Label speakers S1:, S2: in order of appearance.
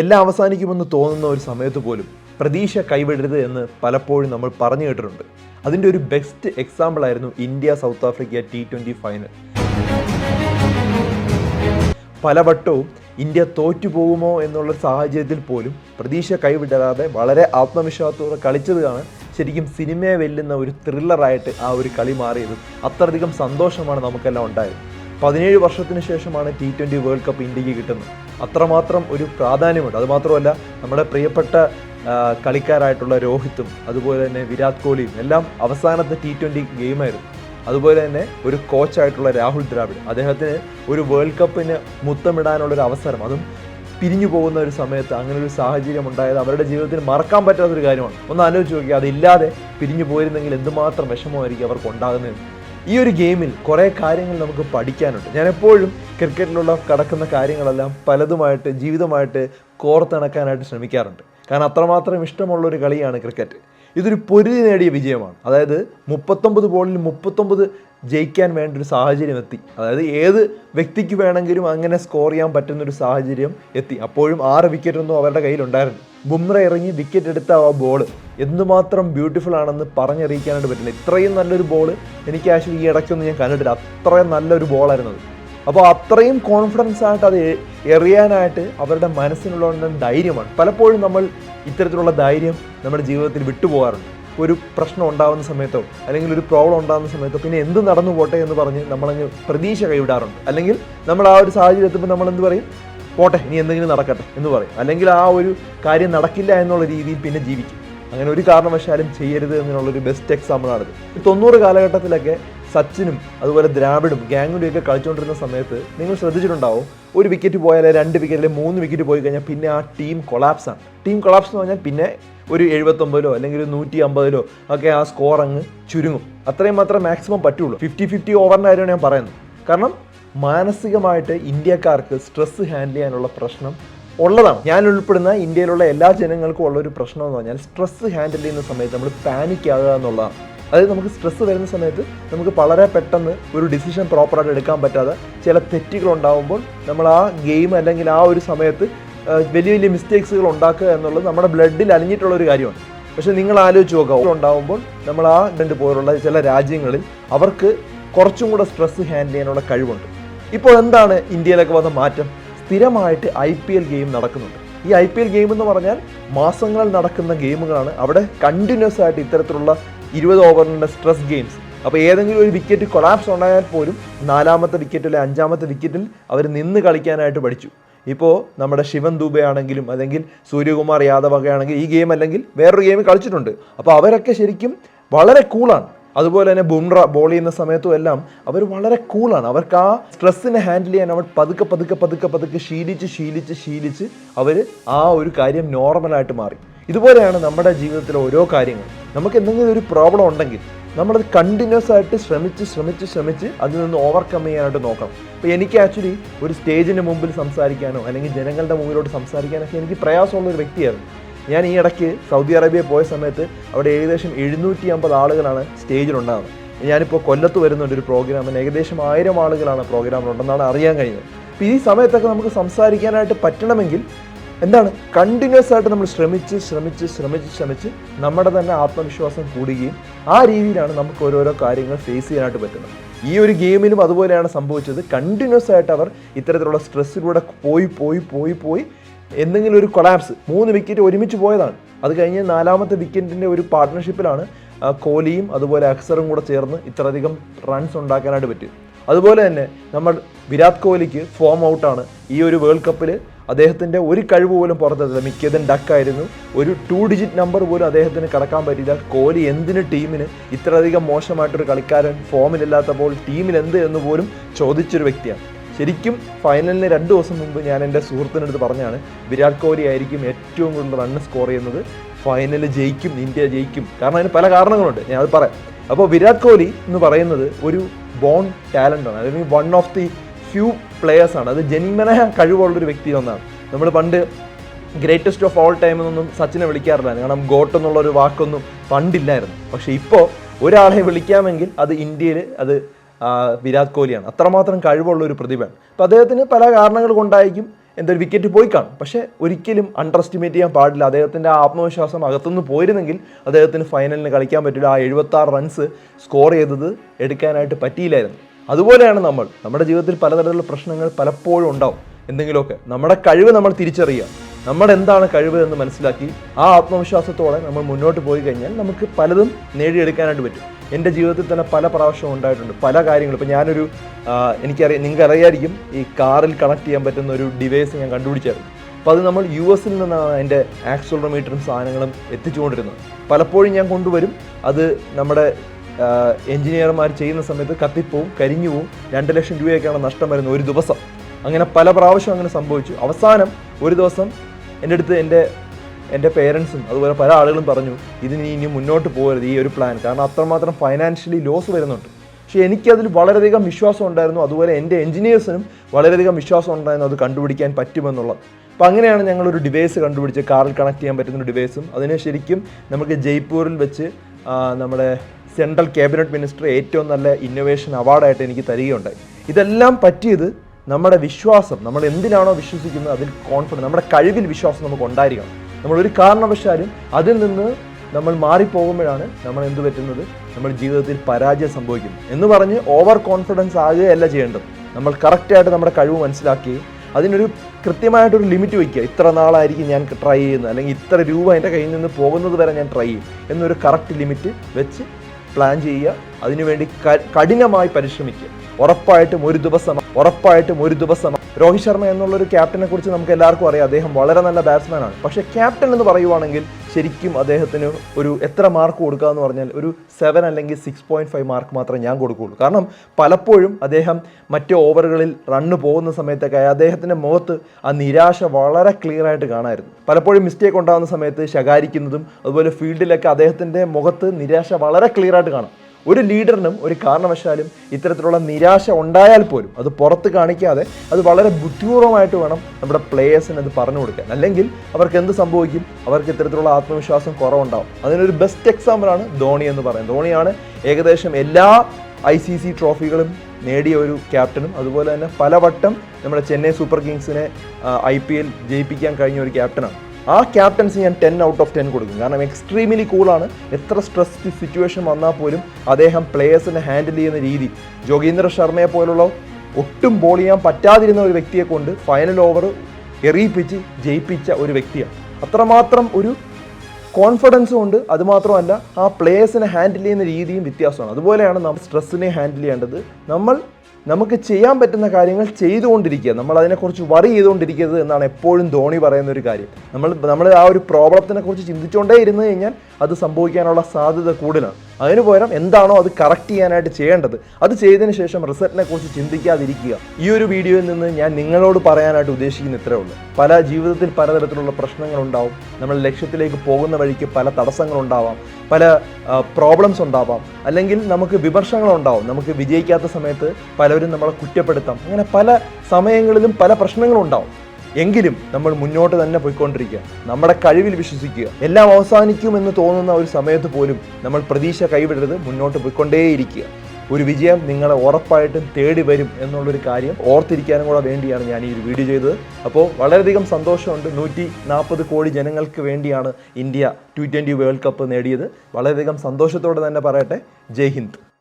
S1: എല്ലാം അവസാനിക്കുമെന്ന് തോന്നുന്ന ഒരു സമയത്ത് പോലും പ്രതീക്ഷ കൈവിടരുത് എന്ന് പലപ്പോഴും നമ്മൾ പറഞ്ഞു കേട്ടിട്ടുണ്ട്. അതിന്റെ ഒരു ബെസ്റ്റ് എക്സാമ്പിൾ ആയിരുന്നു India South Africa T twenty final പലവട്ടവും India തോറ്റു പോകുമോ എന്നുള്ള സാഹചര്യത്തിൽ പോലും പ്രതീക്ഷ കൈവിടരാതെ വളരെ ആത്മവിശ്വാസത്തോടെ കളിച്ചതാണ് ശരിക്കും സിനിമയെ വെല്ലുന്ന ഒരു ത്രില്ലറായിട്ട് ആ ഒരു കളി മാറിയത്. അത്രയധികം സന്തോഷമാണ് നമുക്കെല്ലാം ഉണ്ടായത്. പതിനേഴ് വർഷത്തിന് ശേഷമാണ് ടി ട്വന്റി വേൾഡ് കപ്പ് ഇന്ത്യയ്ക്ക് കിട്ടുന്നത്. അത്രമാത്രം ഒരു പ്രാധാന്യമുണ്ട്. അതുമാത്രമല്ല നമ്മുടെ പ്രിയപ്പെട്ട കളിക്കാരായിട്ടുള്ള രോഹിത്തും അതുപോലെ തന്നെ വിരാട് കോഹ്ലിയും എല്ലാം അവസാനത്തെ ടി ട്വന്റി ഗെയിമായിരുന്നു. അതുപോലെ തന്നെ ഒരു കോച്ചായിട്ടുള്ള രാഹുൽ ദ്രാവിഡ്. അദ്ദേഹത്തിന് ഒരു വേൾഡ് കപ്പിന് മുത്തമിടാനുള്ളൊരു അവസരം. അതും പിരിഞ്ഞു പോകുന്ന ഒരു സമയത്ത് അങ്ങനെ ഒരു സാഹചര്യം ഉണ്ടായത് അവരുടെ ജീവിതത്തിൽ മറക്കാൻ പറ്റാത്തൊരു കാര്യമാണ്. ഒന്ന് ആലോചിച്ച് നോക്കി അതില്ലാതെ പിരിഞ്ഞു പോയിരുന്നെങ്കിൽ എന്തുമാത്രം വിഷമമായിരിക്കും അവർക്ക് ഉണ്ടാകുന്നത് ഈ ഒരു ഗെയിമിൽ കുറേ കാര്യങ്ങൾ നമുക്ക് പഠിക്കാനുണ്ട്. ഞാൻ എപ്പോഴും ക്രിക്കറ്റിലുള്ള കടക്കുന്ന കാര്യങ്ങളെല്ലാം പലതുമായിട്ട് ജീവിതമായിട്ട് കോർത്തിണക്കാനായിട്ട് ശ്രമിക്കാറുണ്ട്. കാരണം അത്രമാത്രം ഇഷ്ടമുള്ള ഒരു കളിയാണ് ക്രിക്കറ്റ്. ഇതൊരു പൊരുതി നേടിയ വിജയമാണ്. അതായത് മുപ്പത്തൊമ്പത് ബോളിൽ മുപ്പത്തൊമ്പത് ജയിക്കാൻ വേണ്ട ഒരു സാഹചര്യം എത്തി. അതായത് ഏത് വ്യക്തിക്ക് വേണമെങ്കിലും അങ്ങനെ സ്കോർ ചെയ്യാൻ പറ്റുന്ന ഒരു സാഹചര്യം എത്തി. അപ്പോഴും ആറ് വിക്കറ്റൊന്നും അവരുടെ കയ്യിലുണ്ടായിരുന്നു ബുംറ ഇറങ്ങി വിക്കറ്റ് എടുത്ത ആ ബോൾ എന്തുമാത്രം ബ്യൂട്ടിഫുൾ ആണെന്ന് പറഞ്ഞറിയിക്കാനായിട്ട് പറ്റില്ല. ഇത്രയും നല്ലൊരു ബോൾ എനിക്ക് ആക്ച്വലി ഈ ഇടയ്ക്കൊന്നും ഞാൻ കണ്ടിട്ടില്ല. അത്രയും നല്ലൊരു ബോളായിരുന്നു അത്. അപ്പോൾ അത്രയും കോൺഫിഡൻസ് ആയിട്ട് അത് എറിയാനായിട്ട് അവരുടെ മനസ്സിനുള്ള ധൈര്യമാണ്. പലപ്പോഴും നമ്മൾ ഇത്തരത്തിലുള്ള ധൈര്യം നമ്മുടെ ജീവിതത്തിൽ വിട്ടുപോകാറുണ്ട്. ഒരു പ്രശ്നം ഉണ്ടാകുന്ന സമയത്തോ അല്ലെങ്കിൽ ഒരു പ്രോബ്ലം ഉണ്ടാകുന്ന സമയത്തോ പിന്നെ എന്ത് നടന്നു പോട്ടെ എന്ന് പറഞ്ഞ് നമ്മളങ്ങ് പ്രതീക്ഷ കൈവിടാറുണ്ട്. അല്ലെങ്കിൽ നമ്മൾ ആ ഒരു സാഹചര്യത്തിൽ നമ്മൾ എന്ത് പറയും? പോട്ടെ ഇനി എന്തെങ്കിലും നടക്കട്ടെ എന്ന് പറയും. അല്ലെങ്കിൽ ആ ഒരു കാര്യം നടക്കില്ല എന്നുള്ള രീതിയിൽ പിന്നെ ജീവിക്കും. അങ്ങനെ ഒരു കാരണവശാലും ചെയ്യരുത് എന്നുള്ളൊരു ബെസ്റ്റ് എക്സാമ്പിളാണിത് തൊണ്ണൂറ് കാലഘട്ടത്തിലൊക്കെ സച്ചിനും അതുപോലെ ദ്രാവിഡും ഗാംഗുലിയും ഒക്കെ കളിച്ചുകൊണ്ടിരുന്ന സമയത്ത് നിങ്ങൾ ശ്രദ്ധിച്ചിട്ടുണ്ടാവും ഒരു വിക്കറ്റ് പോയാലേ രണ്ട് വിക്കറ്റിൽ മൂന്ന് വിക്കറ്റ് പോയി കഴിഞ്ഞാൽ പിന്നെ ആ ടീം കൊളാപ്സാണ് ടീം കൊളാപ്സ് എന്ന് പറഞ്ഞാൽ പിന്നെ ഒരു എഴുപത്തൊമ്പതിലോ അല്ലെങ്കിൽ ഒരു നൂറ്റി അമ്പതിലോ ഒക്കെ ആ സ്കോർ അങ്ങ് ചുരുങ്ങും. അത്രയും മാത്രമേ മാക്സിമം പറ്റുള്ളൂ. ഫിഫ്റ്റി ഫിഫ്റ്റി ഓവറിന്റെ കാര്യമാണ് ഞാൻ പറയുന്നത്. കാരണം മാനസികമായിട്ട് ഇന്ത്യക്കാർക്ക് സ്ട്രെസ് ഹാൻഡിൽ ചെയ്യാനുള്ള പ്രശ്നം ഉള്ളതാണ്. ഞാൻ ഉൾപ്പെടുന്ന ഇന്ത്യയിലുള്ള എല്ലാ ജനങ്ങൾക്കും ഉള്ള ഒരു പ്രശ്നം എന്ന് പറഞ്ഞാൽ സ്ട്രെസ് ഹാൻഡിൽ ചെയ്യുന്ന സമയത്ത് നമ്മൾ പാനിക് ആകുക എന്നുള്ളതാണ്. അതായത് നമുക്ക് സ്ട്രെസ് വരുന്ന സമയത്ത് നമുക്ക് വളരെ പെട്ടെന്ന് ഒരു ഡിസിഷൻ പ്രോപ്പറായിട്ട് എടുക്കാൻ പറ്റാതെ ചില തെറ്റുകൾ ഉണ്ടാകുമ്പോൾ നമ്മൾ ആ ഗെയിം അല്ലെങ്കിൽ ആ ഒരു സമയത്ത് വലിയ വലിയ മിസ്റ്റേക്സുകൾ ഉണ്ടാക്കുക എന്നുള്ളത് നമ്മുടെ ബ്ലഡിൽ അലിഞ്ഞിട്ടുള്ള ഒരു കാര്യമാണ്. പക്ഷെ നിങ്ങൾ ആലോചിച്ച് നോക്കുക ഉണ്ടാകുമ്പോൾ നമ്മൾ ആ രണ്ട് പോലുള്ള ചില രാജ്യങ്ങളിൽ അവർക്ക് കുറച്ചും കൂടെ സ്ട്രെസ് ഹാൻഡിൽ ചെയ്യാനുള്ള കഴിവുണ്ട്. ഇപ്പോൾ എന്താണ് ഇന്ത്യയിലൊക്കെ വന്ന മാറ്റം? സ്ഥിരമായിട്ട് ഐ പി എൽ ഗെയിം നടക്കുന്നുണ്ട്. ഈ ഐ പി എൽ ഗെയിം എന്ന് പറഞ്ഞാൽ മാസങ്ങൾ നടക്കുന്ന ഗെയിമുകളാണ് അവിടെ കണ്ടിന്യൂസ് ആയിട്ട് ഇത്തരത്തിലുള്ള ഇരുപത് ഓവറിന്റെ സ്ട്രെസ് ഗെയിംസ് അപ്പോൾ ഏതെങ്കിലും ഒരു വിക്കറ്റ് കൊളാപ്സ് ഉണ്ടായാൽ പോലും നാലാമത്തെ വിക്കറ്റ് അല്ലെങ്കിൽ അഞ്ചാമത്തെ വിക്കറ്റിൽ അവർ നിന്ന് കളിക്കാനായിട്ട് പഠിച്ചു. ഇപ്പോൾ നമ്മുടെ ശിവൻ ദുബെ ആണെങ്കിലും അല്ലെങ്കിൽ സൂര്യകുമാർ യാദവ് ഒക്കെ ആണെങ്കിൽ ഈ ഗെയിം അല്ലെങ്കിൽ വേറൊരു ഗെയിം കളിച്ചിട്ടുണ്ട്. അപ്പോൾ അവരൊക്കെ ശരിക്കും വളരെ കൂളാണ് അതുപോലെ തന്നെ ബുംറ ബോൾ ചെയ്യുന്ന സമയത്തും എല്ലാം അവർ വളരെ കൂളാണ് അവർക്ക് ആ സ്ട്രെസ്സിനെ ഹാൻഡിൽ ചെയ്യാൻ അവർ പതുക്കെ പതുക്കെ പതുക്കെ പതുക്കെ ശീലിച്ച് ശീലിച്ച് ശീലിച്ച് അവർ ആ ഒരു കാര്യം നോർമലായിട്ട് മാറി. ഇതുപോലെയാണ് നമ്മുടെ ജീവിതത്തിലെ ഓരോ കാര്യങ്ങൾ നമുക്ക് എന്തെങ്കിലും ഒരു പ്രോബ്ലം ഉണ്ടെങ്കിൽ നമ്മളത് കണ്ടിന്യൂസ് ആയിട്ട് ശ്രമിച്ച് ശ്രമിച്ച് ശ്രമിച്ച് അതിൽ നിന്ന് ഓവർകം ചെയ്യാനായിട്ട് നോക്കണം. അപ്പോൾ എനിക്ക് ആക്ച്വലി ഒരു സ്റ്റേജിന് മുമ്പിൽ സംസാരിക്കാനോ അല്ലെങ്കിൽ ജനങ്ങളുടെ മുമ്പിലോട്ട് സംസാരിക്കാനൊക്കെ എനിക്ക് പ്രയാസമുള്ള ഒരു വ്യക്തിയായിരുന്നു. ഞാൻ ഈ ഇടയ്ക്ക് സൗദി അറേബ്യ പോയ സമയത്ത് അവിടെ ഏകദേശം എഴുന്നൂറ്റി അമ്പത് ആളുകളാണ് സ്റ്റേജിലുണ്ടാകുന്നത് ഞാനിപ്പോൾ കൊല്ലത്ത് വരുന്നുണ്ട് ഒരു പ്രോഗ്രാമിന് ഏകദേശം ആയിരം ആളുകളാണ് പ്രോഗ്രാമിലുണ്ടെന്നാണ് അറിയാൻ കഴിഞ്ഞത് അപ്പോൾ ഈ സമയത്തൊക്കെ നമുക്ക് സംസാരിക്കാനായിട്ട് പറ്റണമെങ്കിൽ എന്താണ്? കണ്ടിന്യൂസ് ആയിട്ട് നമ്മൾ ശ്രമിച്ച് ശ്രമിച്ച് ശ്രമിച്ച് ശ്രമിച്ച് നമ്മുടെ തന്നെ ആത്മവിശ്വാസം കൂടുകയും ആ രീതിയിലാണ് നമുക്ക് ഓരോരോ കാര്യങ്ങൾ ഫേസ് ചെയ്യാനായിട്ട് പറ്റുന്നത്. ഈ ഒരു ഗെയിമിലും അതുപോലെയാണ് സംഭവിച്ചത്. കണ്ടിന്യൂസ് ആയിട്ട് അവർ ഇത്തരത്തിലുള്ള സ്ട്രെസ്സിലൂടെ പോയി പോയി പോയി പോയി എന്തെങ്കിലും ഒരു കൊളാപ്സ് മൂന്ന് വിക്കറ്റ് ഒരുമിച്ച് പോയതാണ്. അത് കഴിഞ്ഞ് നാലാമത്തെ വിക്കറ്റിന്റെ ഒരു പാർട്ട്ണർഷിപ്പിലാണ് കോഹ്ലിയും അതുപോലെ അക്സറും കൂടെ ചേർന്ന് ഇത്രയധികം റൺസ് ഉണ്ടാക്കാനായിട്ട് പറ്റും അതുപോലെ തന്നെ നമ്മൾ വിരാട് കോഹ്ലിക്ക് ഫോം ഔട്ടാണ് ഈ ഒരു വേൾഡ് കപ്പിൽ അദ്ദേഹത്തിന്റെ ഒരു കഴിവ് പോലും പുറത്തെത്തില്ല മിക്കതും ഡക്കായിരുന്നു ഒരു ടു ഡിജിറ്റ് നമ്പർ പോലും അദ്ദേഹത്തിന് കടക്കാൻ പറ്റില്ല കോഹ്ലി എന്തിന് ടീമിന് ഇത്രയധികം മോശമായിട്ടൊരു കളിക്കാരൻ ഫോമിലില്ലാത്തപ്പോൾ ടീമിൽ എന്ത് എന്ന് പോലും ചോദിച്ചൊരു വ്യക്തിയാണ്. ശരിക്കും ഫൈനലിന് രണ്ട് ദിവസം മുമ്പ് ഞാൻ എന്റെ സുഹൃത്തിനടുത്ത് പറഞ്ഞാണ് വിരാട് കോഹ്ലി ആയിരിക്കും ഏറ്റവും കൂടുതൽ റണ്ണ് സ്കോർ ചെയ്യുന്നത്. ഫൈനൽ ജയിക്കും ഇന്ത്യ ജയിക്കും. കാരണം അതിന് പല കാരണങ്ങളുണ്ട്. ഞാൻ അത് പറയാം. അപ്പോൾ വിരാട് കോഹ്ലി എന്ന് പറയുന്നത് ഒരു ബോൺ ടാലന്റ് ആണ്. അല്ലെങ്കിൽ one of the few players ആണ്. അത് ജന്മന കഴിവുള്ളൊരു വ്യക്തി ഒന്നാണ്. നമ്മൾ പണ്ട് ഗ്രേറ്റസ്റ്റ് ഓഫ് ഓൾ ടൈം എന്നൊന്നും സച്ചിനെ വിളിക്കാറില്ല കാരണം ഗോട്ട് എന്നുള്ളൊരു വാക്കൊന്നും പണ്ടില്ലായിരുന്നു. പക്ഷേ ഇപ്പോൾ ഒരാളെ വിളിക്കാമെങ്കിൽ അത് ഇന്ത്യയിൽ അത് വിരാട് കോഹ്ലിയാണ്. അത്രമാത്രം കഴിവുള്ള ഒരു പ്രതിഭയാണ്. അപ്പോൾ അദ്ദേഹത്തിന് പല കാരണങ്ങൾ കൊണ്ടായിരിക്കും എന്തൊരു വിക്കറ്റ് പോയി കാണും. പക്ഷേ ഒരിക്കലും അണ്ടർ എസ്റ്റിമേറ്റ് ചെയ്യാൻ പാടില്ല. അദ്ദേഹത്തിന്റെ ആത്മവിശ്വാസം അകത്തുനിന്ന് പോയിരുന്നെങ്കിൽ അദ്ദേഹത്തിന് ഫൈനലിന് കളിക്കാൻ പറ്റില്ല. ആ എഴുപത്താറ് റൺസ് സ്കോർ ചെയ്തത് എടുക്കാനായിട്ട് പറ്റിയില്ലായിരുന്നു. അതുപോലെയാണ് നമ്മൾ. നമ്മുടെ ജീവിതത്തിൽ പലതരത്തിലുള്ള പ്രശ്നങ്ങൾ പലപ്പോഴും ഉണ്ടാവും. എന്തെങ്കിലുമൊക്കെ. നമ്മുടെ കഴിവ് നമ്മൾ തിരിച്ചറിയുക. നമ്മുടെ എന്താണ് കഴിവ് എന്ന് മനസ്സിലാക്കി ആ ആത്മവിശ്വാസത്തോടെ നമ്മൾ മുന്നോട്ട് പോയി കഴിഞ്ഞാൽ നമുക്ക് പലതും നേടിയെടുക്കാനായിട്ട് പറ്റും. എന്റെ ജീവിതത്തിൽ തന്നെ പല പ്രാവശ്യവും ഉണ്ടായിട്ടുണ്ട്. പല കാര്യങ്ങളും. ഇപ്പോൾ ഞാനൊരു എനിക്കറിയാം നിങ്ങൾക്ക് അറിയായിരിക്കും ഈ കാറിൽ കണക്ട് ചെയ്യാൻ പറ്റുന്ന ഒരു ഡിവൈസ് ഞാൻ കണ്ടുപിടിച്ചായിരുന്നു. അപ്പോൾ അത് നമ്മൾ യു എസിൽ നിന്നാണ് അതിന്റെ ആക്സോളോമീറ്ററും സാധനങ്ങളും എത്തിച്ചുകൊണ്ടിരുന്നത്. പലപ്പോഴും ഞാൻ കൊണ്ടുവരും. അത് നമ്മുടെ എഞ്ചിനീയർമാർ ചെയ്യുന്ന സമയത്ത് കത്തിപ്പോവും കരിഞ്ഞു പോവും. രണ്ട് ലക്ഷം രൂപയൊക്കെയാണ് നഷ്ടം വരുന്നത് ഒരു ദിവസം. അങ്ങനെ പല പ്രാവശ്യം അങ്ങനെ സംഭവിച്ചു. അവസാനം ഒരു ദിവസം എന്റെ അടുത്ത് എന്റെ എന്റെ പേരൻസും അതുപോലെ പല ആളുകളും പറഞ്ഞു ഇതിന് ഇനി മുന്നോട്ട് പോകരുത് ഈ ഒരു പ്ലാൻ കാരണം അത്രമാത്രം ഫൈനാൻഷ്യലി ലോസ് വരുന്നുണ്ട്. പക്ഷേ എനിക്കതിൽ വളരെയധികം വിശ്വാസം ഉണ്ടായിരുന്നു. അതുപോലെ എന്റെ എഞ്ചിനീയേഴ്സിനും വളരെയധികം വിശ്വാസം ഉണ്ടായിരുന്നു അത് കണ്ടുപിടിക്കാൻ പറ്റുമെന്നുള്ളത്. അപ്പോൾ അങ്ങനെയാണ് ഞങ്ങളൊരു ഡിവൈസ് കണ്ടുപിടിച്ച് കാറിൽ കണക്ട് ചെയ്യാൻ പറ്റുന്ന ഡിവൈസും അതിന് ശരിക്കും നമുക്ക് ജയ്പൂരിൽ വെച്ച് നമ്മുടെ സെൻട്രൽ ക്യാബിനറ്റ് മിനിസ്റ്റർ ഏറ്റവും നല്ല ഇന്നൊവേഷൻ അവാർഡായിട്ട് എനിക്ക് തരികയുണ്ടായി. ഇതെല്ലാം പറ്റിയത് നമ്മുടെ വിശ്വാസം നമ്മൾ എന്തിനാണോ വിശ്വസിക്കുന്നത് അതിൽ കോൺഫിഡൻസ് നമ്മുടെ കഴിവിൽ വിശ്വാസം നമുക്ക് ഉണ്ടായിരിക്കണം. നമ്മൾ ഒരു കാരണവശാലും അതിൽ നിന്ന് നമ്മൾ മാറിപ്പോകുമ്പോഴാണ് നമ്മൾ എന്ത് പറ്റുന്നത്? നമ്മൾ ജീവിതത്തിൽ പരാജയം സംഭവിക്കുന്നത്. എന്ന് പറഞ്ഞ് ഓവർ കോൺഫിഡൻസ് ആകുകയല്ല ചെയ്യേണ്ടത്. നമ്മൾ കറക്റ്റായിട്ട് നമ്മുടെ കഴിവ് മനസ്സിലാക്കി അതിനൊരു കൃത്യമായിട്ടൊരു ലിമിറ്റ് വയ്ക്കുക ഇത്ര നാളായിരിക്കും ഞാൻ ട്രൈ ചെയ്യുന്നത്. അല്ലെങ്കിൽ ഇത്ര രൂപ എന്റെ കയ്യിൽ നിന്ന് പോകുന്നത് വരെ ഞാൻ ട്രൈ ചെയ്യും. എന്നൊരു കറക്റ്റ് ലിമിറ്റ് വെച്ച് പ്ലാൻ ചെയ്യുക. അതിനുവേണ്ടി കഠിനമായി പരിശ്രമിക്കുക. ഉറപ്പായിട്ടും ഒരു ദിവസം ഉറപ്പായിട്ടും ഒരു ദിവസം രോഹിത് ശർമ്മ എന്നുള്ള ഒരു ക്യാപ്റ്റനെ കുറിച്ച് നമുക്ക് എല്ലാവർക്കും അറിയാം. അദ്ദേഹം വളരെ നല്ല ബാറ്റ്സ്മാൻ ആണ്. പക്ഷേ ക്യാപ്റ്റൻ എന്ന് പറയുവാണെങ്കിൽ ശരിക്കും അദ്ദേഹത്തിന് ഒരു എത്ര മാർക്ക് കൊടുക്കുക എന്ന് പറഞ്ഞാൽ ഒരു സെവൻ അല്ലെങ്കിൽ സിക്സ് പോയിന്റ് ഫൈവ് മാർക്ക് മാത്രമേ ഞാൻ കൊടുക്കുകയുള്ളൂ. കാരണം പലപ്പോഴും അദ്ദേഹം മറ്റ് ഓവറുകളിൽ റണ്ണ് പോകുന്ന സമയത്തൊക്കെ അദ്ദേഹത്തിന്റെ മുഖത്ത് ആ നിരാശ വളരെ ക്ലിയർ ആയിട്ട് കാണായിരുന്നു. പലപ്പോഴും മിസ്റ്റേക്ക് ഉണ്ടാകുന്ന സമയത്ത് ശകാരിക്കുന്നതും അതുപോലെ ഫീൽഡിലൊക്കെ അദ്ദേഹത്തിന്റെ മുഖത്ത് നിരാശ വളരെ ക്ലിയർ ആയിട്ട് കാണാം. ഒരു ലീഡറിനും ഒരു കാരണവശാലും ഇത്തരത്തിലുള്ള നിരാശ ഉണ്ടായാൽ പോലും അത് പുറത്ത് കാണിക്കാതെ അത് വളരെ ബുദ്ധിപൂർവമായിട്ട് വേണം നമ്മുടെ പ്ലേയേഴ്സിന് അത് പറഞ്ഞു കൊടുക്കാൻ. അല്ലെങ്കിൽ അവർക്ക് എന്ത് സംഭവിക്കും? അവർക്ക് ഇത്തരത്തിലുള്ള ആത്മവിശ്വാസം കുറവുണ്ടാവും. അതിനൊരു ബെസ്റ്റ് എക്സാമ്പിളാണ് ധോണി എന്ന് പറയുന്നത്. ധോണിയാണ് ഏകദേശം എല്ലാ ഐ സി സി ട്രോഫികളും നേടിയ ഒരു ക്യാപ്റ്റനും അതുപോലെ തന്നെ പലവട്ടം നമ്മുടെ ചെന്നൈ സൂപ്പർ കിങ്സിനെ ഐ പി എൽ ജയിപ്പിക്കാൻ കഴിഞ്ഞ ഒരു ക്യാപ്റ്റനാണ് ആ ക്യാപ്റ്റൻസി ഞാൻ ടെൻ ഔട്ട് ഓഫ് ടെൻ കൊടുക്കും. കാരണം എക്സ്ട്രീമിലി കൂളാണ് എത്ര സ്ട്രെസ് സിറ്റുവേഷൻ വന്നാൽ പോലും അദ്ദേഹം പ്ലേയേഴ്സിനെ ഹാൻഡിൽ ചെയ്യുന്ന രീതി. ജോഗീന്ദ്ര ശർമ്മയെ പോലുള്ള ഒട്ടും ബോൾ ചെയ്യാൻ പറ്റാതിരുന്ന ഒരു വ്യക്തിയെ കൊണ്ട് ഫൈനൽ ഓവർ എറിയിപ്പിച്ച് ജയിപ്പിച്ച ഒരു വ്യക്തിയാണ്. അത്രമാത്രം ഒരു കോൺഫിഡൻസും ഉണ്ട്. അതുമാത്രമല്ല ആ പ്ലേയേഴ്സിനെ ഹാൻഡിൽ ചെയ്യുന്ന രീതിയും വ്യത്യാസമാണ്. അതുപോലെയാണ് നാം സ്ട്രെസ്സിനെ ഹാൻഡിൽ ചെയ്യേണ്ടത്. നമ്മൾ നമുക്ക് ചെയ്യാൻ പറ്റുന്ന കാര്യങ്ങൾ ചെയ്തുകൊണ്ടിരിക്കുക. നമ്മൾ അതിനെക്കുറിച്ച് വറി ചെയ്തുകൊണ്ടിരിക്കരുത് എന്നാണ് എപ്പോഴും ധോണി പറയുന്ന ഒരു കാര്യം. നമ്മൾ നമ്മൾ ആ ഒരു പ്രോബ്ലത്തിനെ കുറിച്ച് ചിന്തിച്ചുകൊണ്ടേ ഇരുന്ന് കഴിഞ്ഞാൽ അത് സംഭവിക്കാനുള്ള സാധ്യത കൂടുതലാണ്. അതിന് പകരം എന്താണോ അത് കറക്റ്റ് ചെയ്യാനായിട്ട് ചെയ്യേണ്ടത്. അത് ചെയ്തതിന് ശേഷം റിസൾട്ടിനെ കുറിച്ച് ചിന്തിക്കാതിരിക്കുക. ഈ ഒരു വീഡിയോയിൽ നിന്ന് ഞാൻ നിങ്ങളോട് പറയാനായിട്ട് ഉദ്ദേശിക്കുന്ന ഇത്രേ ഉള്ളൂ. പല ജീവിതത്തിൽ പലതരത്തിലുള്ള പ്രശ്നങ്ങൾ ഉണ്ടാവും. നമ്മൾ ലക്ഷ്യത്തിലേക്ക് പോകുന്ന വഴിക്ക് പല തടസ്സങ്ങളുണ്ടാവാം പല പ്രോബ്ലംസ് ഉണ്ടാവാം. അല്ലെങ്കിൽ നമുക്ക് വിമർശങ്ങളുണ്ടാവും നമുക്ക് വിജയിക്കാത്ത സമയത്ത് പലരും നമ്മളെ കുറ്റപ്പെടുത്താം. അങ്ങനെ പല സമയങ്ങളിലും പല പ്രശ്നങ്ങളും ഉണ്ടാവും. എങ്കിലും നമ്മൾ മുന്നോട്ട് തന്നെ പോയിക്കൊണ്ടിരിക്കുക. നമ്മുടെ കഴിവിൽ വിശ്വസിക്കുക. എല്ലാം അവസാനിക്കുമെന്ന് തോന്നുന്ന ഒരു സമയത്ത് പോലും നമ്മൾ പ്രതീക്ഷ കൈവിടരുത് മുന്നോട്ട് പോയിക്കൊണ്ടേയിരിക്കുക. ഒരു വിജയം നിങ്ങളെ ഉറപ്പായിട്ടും തേടി വരും എന്നുള്ളൊരു കാര്യം ഓർത്തിരിക്കാനും കൂടെ വേണ്ടിയാണ് ഞാൻ ഈ ഒരു വീഡിയോ ചെയ്തത്. അപ്പോൾ വളരെയധികം സന്തോഷമുണ്ട്. നൂറ്റി നാൽപ്പത് കോടി ജനങ്ങൾക്ക് വേണ്ടിയാണ് India T twenty world cup നേടിയത്. വളരെയധികം സന്തോഷത്തോടെ തന്നെ പറയട്ടെ. ജയ് ഹിന്ദ്.